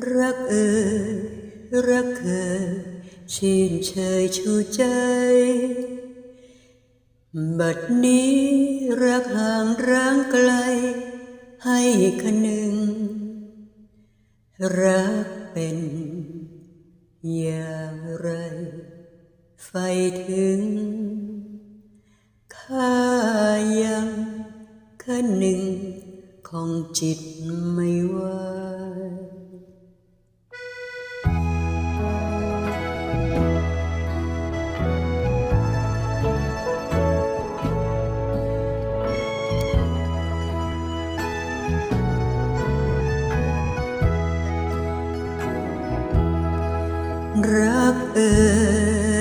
รักเอ่ยรักเคยชื่นเชยชูใจ บัดนี้รักห่างร้างไกล ให้คนึง รักเป็นอย่างไร ไฟถึง ข้ายังคันหนึ่งของจิตไม่ว่า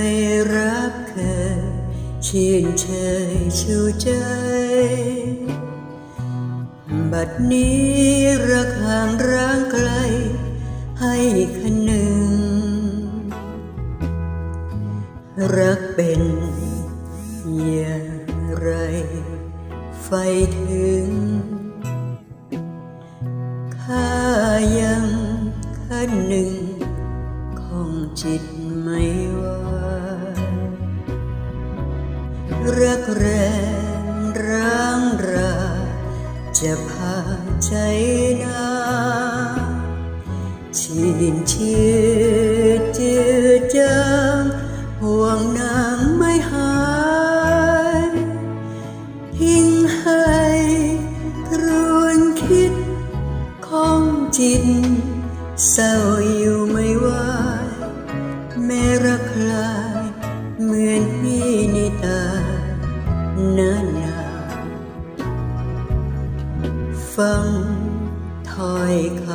ยรักเคยชื่นเชยชูใจ บัดนี้รักห่างร้างไกล ให้คนหนึ่ง รักเป็นอย่างไร ไฟถึงข้ายังคันหนึ่งของจิต ไม่ว่ารักแรงร้างราจะพาใจนา รักคลายเหมือนพี่นิตาเนานนาฟังถ้อยค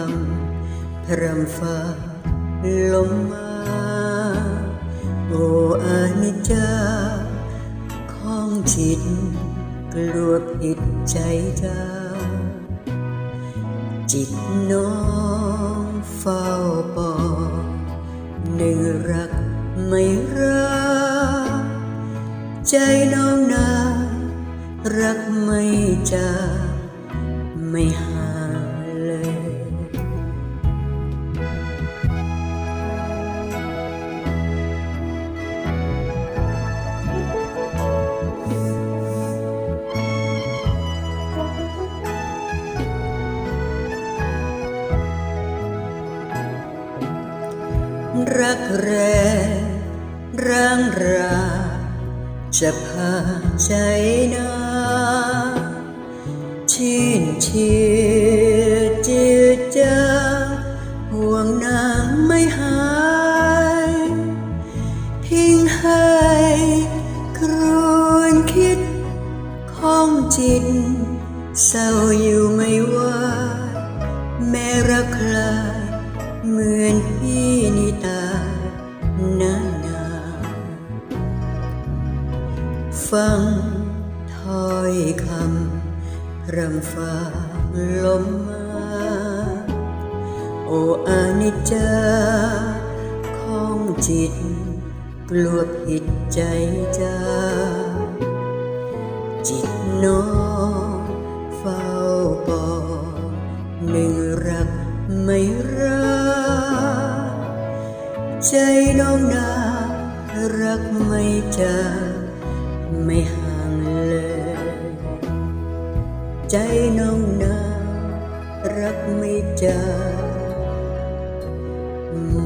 ำพรำฟ้าลมมา โอ้อานิจจาของจิต กลัวผิดใจจ้า จิตน้องเฝ้าปอหนึ่งรัก ไม่รัก ใจน้องนารักไม่จาไม่หาเลยรักแรง ร่างรา จะพาใจนาชื่นชื่นจืดจางห่วงนางไม่หายทิ้งให้ครวนคิดของจิต เศร้าอยู่ไม่ไหวแม้รักคลายเหมือนพี่นิ ฟังถ้อยคำรำฟ้าลมมา โอ้อานิจจาของจิต กลัวผิดใจจ้าจิตน้องเฝ้าปอหนึ่งรักไม่รักใจน้องนารักไม่จาง ไม่ห่างเลย ใจน้องนารักไม่จาง